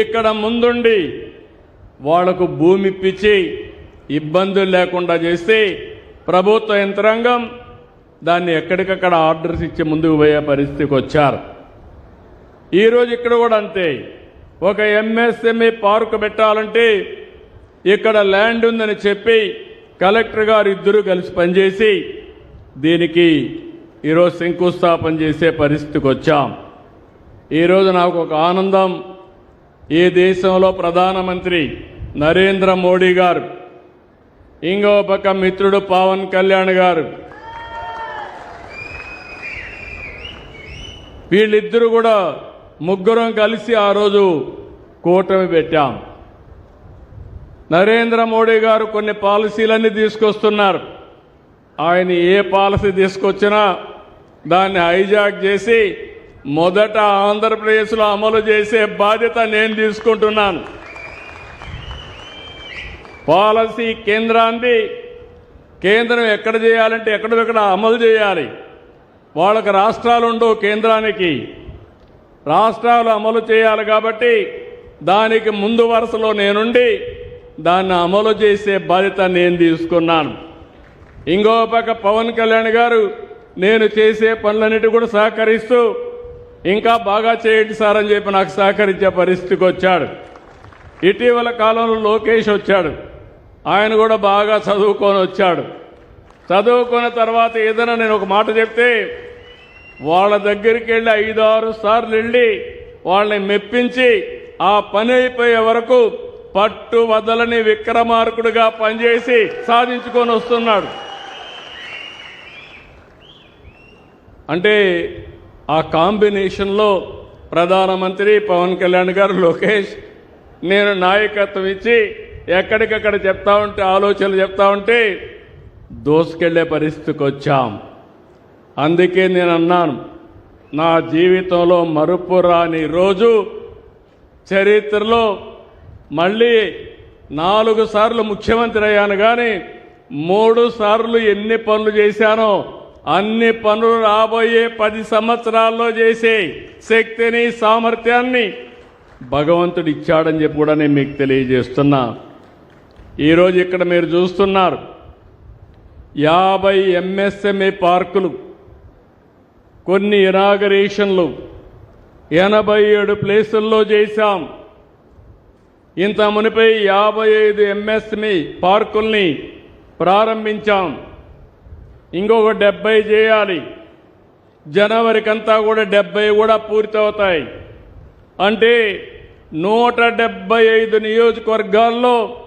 ఇక్కడ ముందుండి వాళ్ళకు భూమి ఇప్పించి ఇబ్బందులు లేకుండా చేస్తే ప్రభుత్వ యంత్రాంగం దాన్ని ఎక్కడికక్కడ ఆర్డర్స్ ఇచ్చి ముందుకు పోయే పరిస్థితికి వచ్చారు. ఈరోజు ఇక్కడ కూడా అంతే. ఒక ఎంఎస్ఎంఈ పార్క్ పెట్టాలంటే ఇక్కడ ల్యాండ్ ఉందని చెప్పి కలెక్టర్ గారు ఇద్దరు కలిసి పనిచేసి దీనికి ఈరోజు శంకుస్థాపన చేసే పరిస్థితికి వచ్చాం. ఈరోజు నాకు ఒక ఆనందం. ఈ దేశంలో ప్రధానమంత్రి నరేంద్ర మోడీ గారు ఇంకో పక్క మిత్రుడు పవన్ కళ్యాణ్ గారు వీళ్ళిద్దరూ కూడా ముగ్గురం కలిసి ఆ రోజు కూటమి పెట్టాం. నరేంద్ర మోడీ గారు కొన్ని పాలసీలన్నీ తీసుకొస్తున్నారు. ఆయన ఏ పాలసీ తీసుకొచ్చినా దాన్ని హైజాక్ చేసి మొదట ఆంధ్రప్రదేశ్లో అమలు చేసే బాధ్యత నేను తీసుకుంటున్నాను. పాలసీ కేంద్రాన్ని కేంద్రం ఎక్కడ చేయాలంటే ఎక్కడెక్కడ అమలు చేయాలి. వాళ్ళకి రాష్ట్రాలు ఉండవు కేంద్రానికి. రాష్ట్రాలు అమలు చేయాలి కాబట్టి దానికి ముందు వరుసలో నేనుండి దాన్ని అమలు చేసే బాధ్యత నేను తీసుకున్నాను. ఇంకో పక్క పవన్ కళ్యాణ్ గారు నేను చేసే పనులన్నిటి కూడా సహకరిస్తూ ఇంకా బాగా చేయండి సార్ అని చెప్పి నాకు సహకరించే పరిస్థితికి వచ్చాడు. ఇటీవల కాలంలో లోకేష్ వచ్చాడు. ఆయన కూడా బాగా చదువుకొని వచ్చాడు. చదువుకున్న తర్వాత ఏదైనా నేను ఒక మాట చెప్తే వాళ్ళ దగ్గరికి వెళ్ళి ఐదు ఆరు సార్లు వెళ్ళి వాళ్ళని మెప్పించి ఆ పని అయిపోయే వరకు పట్టు వదలని విక్రమార్కుడుగా పనిచేసి సాధించుకొని వస్తున్నాడు. అంటే ఆ కాంబినేషన్లో ప్రధానమంత్రి పవన్ కళ్యాణ్ గారు లోకేష్ నేను నాయకత్వం ఇచ్చి ఎక్కడికక్కడ చెప్తా ఉంటే ఆలోచనలు చెప్తా ఉంటే దోసుకెళ్ళే పరిస్థితికి వచ్చాం. అందుకే నేను అన్నాను నా జీవితంలో మరుపు రాని రోజు చరిత్రలో మళ్ళీ నాలుగు సార్లు ముఖ్యమంత్రి అయ్యాను కానీ మూడు సార్లు ఎన్ని పనులు చేశానో అన్ని పనులు రాబోయే పది సంవత్సరాల్లో చేసే శక్తిని సామర్థ్యాన్ని భగవంతుడు ఇచ్చాడని చెప్పి కూడా నేను మీకు తెలియజేస్తున్నా. ఈరోజు ఇక్కడ మీరు చూస్తున్నారు. యాభై ఎంఎస్ఎంఏ పార్కులు కొన్ని ఇనాగరేషన్లు ఎనభై ఏడు ప్లేసుల్లో చేశాం. ఇంత మునిపై యాభై ఐదు ఎంఎస్ఎంఈ పార్కుల్ని ప్రారంభించాం. ఇంకొక డెబ్బై చేయాలి. జనవరికంతా కూడా డెబ్బై కూడా పూర్తవుతాయి. అంటే నూట డెబ్బై ఐదు నియోజకవర్గాల్లో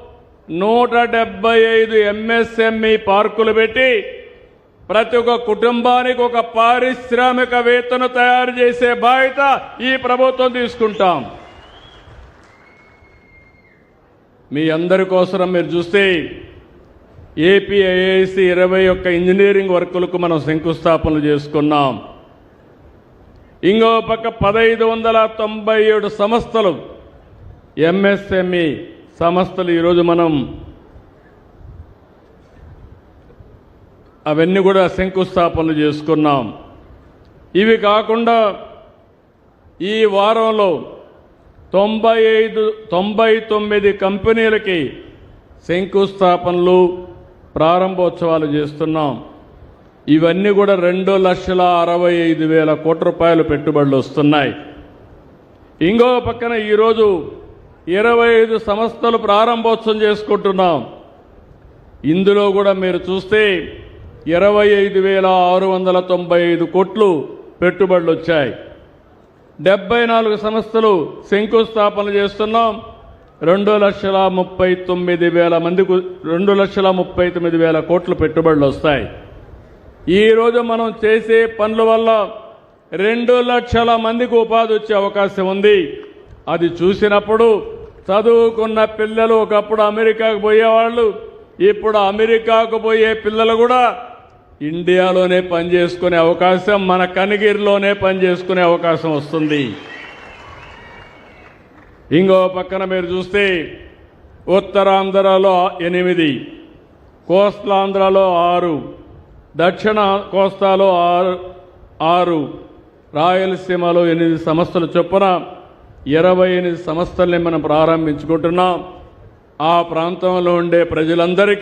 నూట డెబ్బై ఐదు ఎంఎస్ఎంఈ పార్కులు పెట్టి ప్రతి ఒక్క కుటుంబానికి ఒక పారిశ్రామికవేత్తను తయారు చేసే బాధ్యత ఈ ప్రభుత్వం తీసుకుంటాం. మీ అందరి కోసం మీరు చూస్తే ఏపీఐఐసి ఇరవై ఒక్క ఇంజనీరింగ్ వర్కులకు మనం శంకుస్థాపనలు చేసుకున్నాం. ఇంకో పక్క పదహైదు వందల తొంభై ఏడు సంస్థలు ఎంఎస్ఎంఈ సంస్థలు ఈరోజు మనం అవన్నీ కూడా శంకుస్థాపనలు చేసుకున్నాం. ఇవి కాకుండా ఈ వారంలో తొంభై ఐదు తొంభై తొమ్మిది కంపెనీలకి శంకుస్థాపనలు ప్రారంభోత్సవాలు చేస్తున్నాం. ఇవన్నీ కూడా రెండు లక్షల అరవై ఐదు వేల కోట్ల రూపాయలు పెట్టుబడులు వస్తున్నాయి. ఇంకో పక్కన ఈరోజు ఇరవై ఐదు సంస్థలు ప్రారంభోత్సవం చేసుకుంటున్నాం. ఇందులో కూడా మీరు చూస్తే ఇరవై ఐదు వేల ఆరు వందల తొంభై ఐదు కోట్లు పెట్టుబడులు వచ్చాయి. డెబ్బై నాలుగు సంస్థలు శంకుస్థాపన చేస్తున్నాం. రెండు లక్షల ముప్పై తొమ్మిది వేల మందికి రెండు లక్షల ముప్పై తొమ్మిది వేల కోట్లు పెట్టుబడులు వస్తాయి. ఈరోజు మనం చేసే పనుల వల్ల రెండు లక్షల మందికి ఉపాధి వచ్చే అవకాశం ఉంది. అది చూసినప్పుడు చదువుకున్న పిల్లలు ఒకప్పుడు అమెరికాకు పోయేవాళ్ళు ఇప్పుడు అమెరికాకు పోయే పిల్లలు కూడా ఇండియాలోనే పనిచేసుకునే అవకాశం మన కనిగిరిలోనే పనిచేసుకునే అవకాశం వస్తుంది. ఇంకో పక్కన మీరు చూస్తే ఉత్తరాంధ్రలో ఎనిమిది కోస్తాంధ్రలో ఆరు దక్షిణ కోస్తాలో ఆరు ఆరు రాయలసీమలో ఎనిమిది సంస్థల చొప్పున ఇరవై ఎనిమిది సంస్థల్ని మనం ప్రారంభించుకుంటున్నాం. ఆ ప్రాంతంలో ఉండే ప్రజలందరికీ